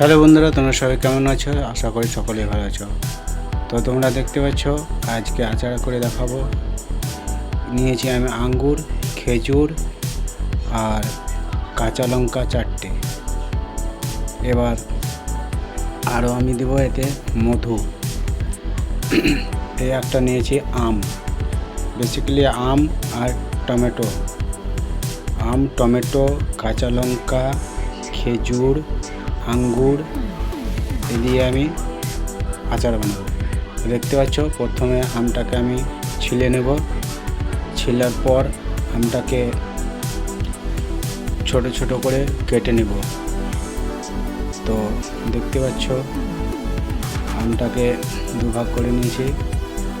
Hello বন্ধুরা, তোমরা সবাই কেমন আছো? আশা করি সকলেই ভালো আছো। তো তোমরা দেখতে পাচ্ছ, আজকে আচার করে দেখাবো। নিয়েছি আমি আঙ্গুর, খেজুর আর কাঁচা লঙ্কা চারটে। এবার আরও আমি দেবো এতে মধু। এই একটা নিয়েছি আম। বেসিক্যালি আম আর টমেটো। আম, টমেটো, কাঁচা লঙ্কা, খেজুর আঙ্গুর দিয়ে আমি আচার বানাবো। দেখতে পাচ্ছ, প্রথমে আমটাকে আমি ছিলে নেব। ছিলার পর আমটাকে ছোট ছোট করে কেটে নেব। তো দেখতে পাচ্ছ, আমটাকে দুভাগ করে নিয়েছি।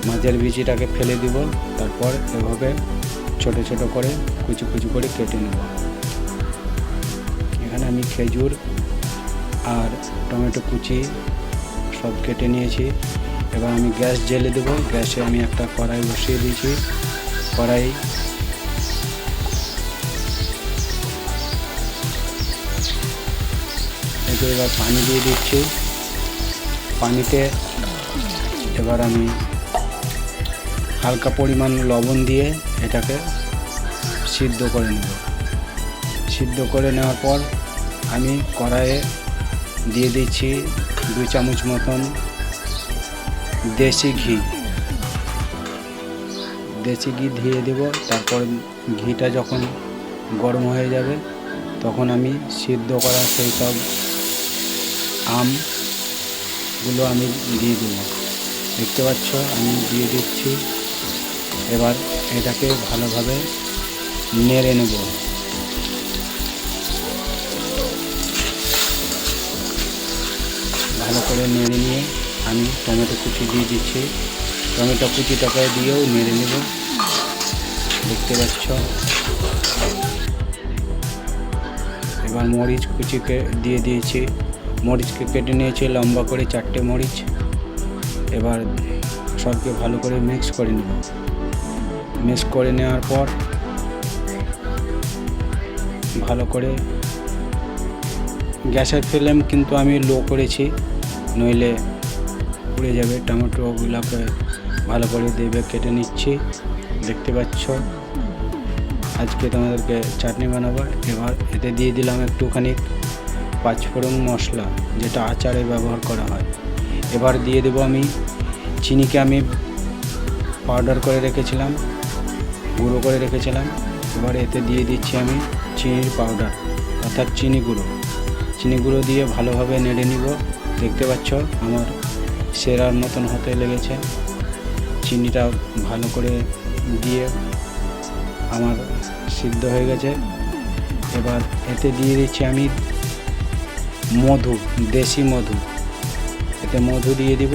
মাঝের বিচিটাকে ফেলে দিব, তারপর এভাবে ছোট ছোট করে কুচি কুচি করে কেটে নেব। এখানে আমি খেজুর আর টমেটো কুচি সব কেটে নিয়েছি। এবার আমি গ্যাস জেলে দেবো। গ্যাসে আমি একটা কড়াই বসিয়ে দিয়েছি। কড়াই এতে এবার পানি দিয়ে দিচ্ছি। পানিতে এবার আমি হালকা পরিমাণ লবণ দিয়ে এটাকে সিদ্ধ করে নেব। সিদ্ধ করে নেওয়ার পর আমি কড়াইয়ে দিয়ে দিচ্ছি দুই চামচ মতন দেশি ঘি। দেশি ঘি দিয়ে দেব, তারপর ঘিটা যখন গরম হয়ে যাবে, তখন আমি সিদ্ধ করা সেই সব আমগুলো আমি দিয়ে দেবো। দেখতে পাচ্ছ, আমি দিয়ে দিচ্ছি। এবার এটাকে ভালোভাবে নেড়ে নেব। ভালো করে নেড়ে নিয়ে আমি টমেটো কুচি দিয়ে দিচ্ছি। টমেটো কুচিটাকে দিয়েও নেড়ে নেব। দেখতে পাচ্ছ? এবার মরিচ কুচিকে দিয়ে দিয়েছি। মরিচকে কেটে নিয়েছি, লম্বা করে চারটে মরিচ। এবার সবকে ভালো করে মিক্স করে নেব। মিক্স করে নেওয়ার পর ভালো করে গ্যাসের ফ্লেম কিন্তু আমি লো করেছি। নইলে পুড়ে যাবে। টমেটোগুলোকে ভালো করে দেবে, কেটে নিচ্ছি। দেখতে পাচ্ছ? আজকে তোমাদেরকে চাটনি বানাবো। এবার এতে দিয়ে দিলাম একটুখানি পাঁচফোড়ন মশলা, যেটা আচারে ব্যবহার করা হয়। এবার দিয়ে দেবো আমি চিনিকে আমি পাউডার করে রেখেছিলাম, গুঁড়ো করে রেখেছিলাম। এবার এতে দিয়ে দিচ্ছি আমি চিনির পাউডার অর্থাৎ চিনি গুঁড়ো চিনি গুঁড়ো দিয়ে ভালোভাবে নেড়ে নিব। দেখতে পাচ্ছ, আমার সেরার মতন হতে লেগেছে। চিনিটা ভালো করে দিয়ে আমার সিদ্ধ হয়ে গেছে। এবার এতে দিয়ে দিচ্ছি আমি মধু, দেশি মধু। এতে মধু দিয়ে দিব,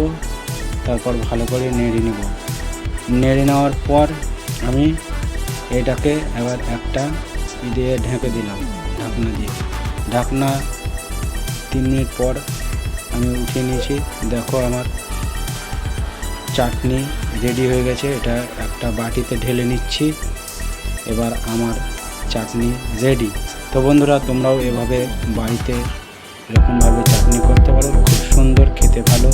তারপর ভালো করে নেড়ে নেব। নেড়ে নেওয়ার পর আমি এটাকে এবার একটা দিয়ে ঢেকে দিলাম, ঢাকনা দিয়ে। ঢাকনা তিন মিনিট পর আমি উঠে নিয়েছি। দেখো আমার চাটনি রেডি হয়ে গেছে। এটা একটা বাটিতে ঢেলে নিচ্ছি। এবার আমার চাটনি রেডি তো বন্ধুরা, তোমরাও এভাবে বাড়িতে এরকমভাবে চাটনি করতে পারো। খুব সুন্দর, খেতে ভালো।